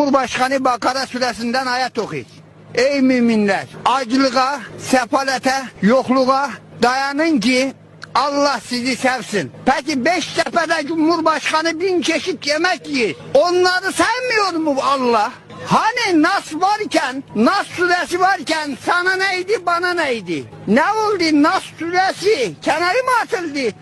Cumhurbaşkanı Bakara suresinden ayet okuyor. Ey müminler! Acılığa, sefalete, yokluğa dayanın ki Allah sizi sevsin. Peki Beştepe'de Cumhurbaşkanı bin çeşit yemek yiyor. Onları sevmiyor mu Allah? Hani Nas varken, Nas suresi varken sana neydi bana neydi? Ne oldu Nas suresi? Kenarı mı atıldı?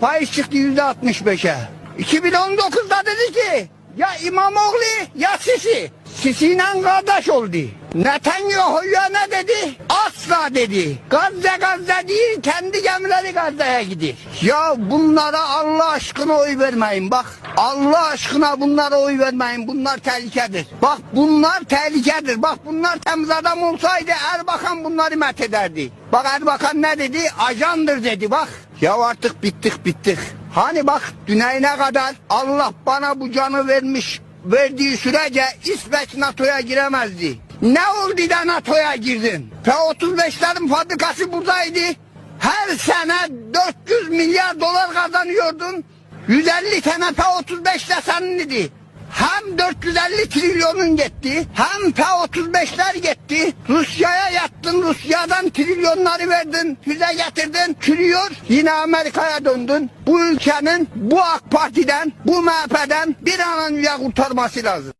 Faiz çıktı yüzde 65'e. 2019'da dedi ki ya İmamoğlu ya Sisi. Sisi'yle kardeş oldu. Netanyahu'ya ne dedi? Asla dedi. Gazze Gazze değil kendi gemileri Gazze'ye gidiyor. Ya bunlara Allah aşkına oy vermeyin bak. Allah aşkına bunlara oy vermeyin. Bunlar tehlikedir. Bak bunlar tehlikedir. Bak bunlar temiz adam olsaydı Erbakan bunları met ederdi. Bak Erbakan ne dedi? Ajandır dedi bak. Ya artık bittik bittik. Hani bak düneyine kadar Allah bana bu canı vermiş verdiği sürece İsveç NATO'ya giremezdi. Ne oldu da NATO'ya girdin? F-35'lerin fabrikası buradaydı. Her sene 400 milyar dolar kazanıyordun. 150 tane F-35 de senin idi. Hem 450 trilyonun gitti, hem P-35'ler gitti. Rusya'ya yattın, Rusya'dan trilyonları verdin, füze getirdin, çürüyor. Yine Amerika'ya döndün. Bu ülkenin bu AK Parti'den, bu MHP'den bir an önce kurtarması lazım.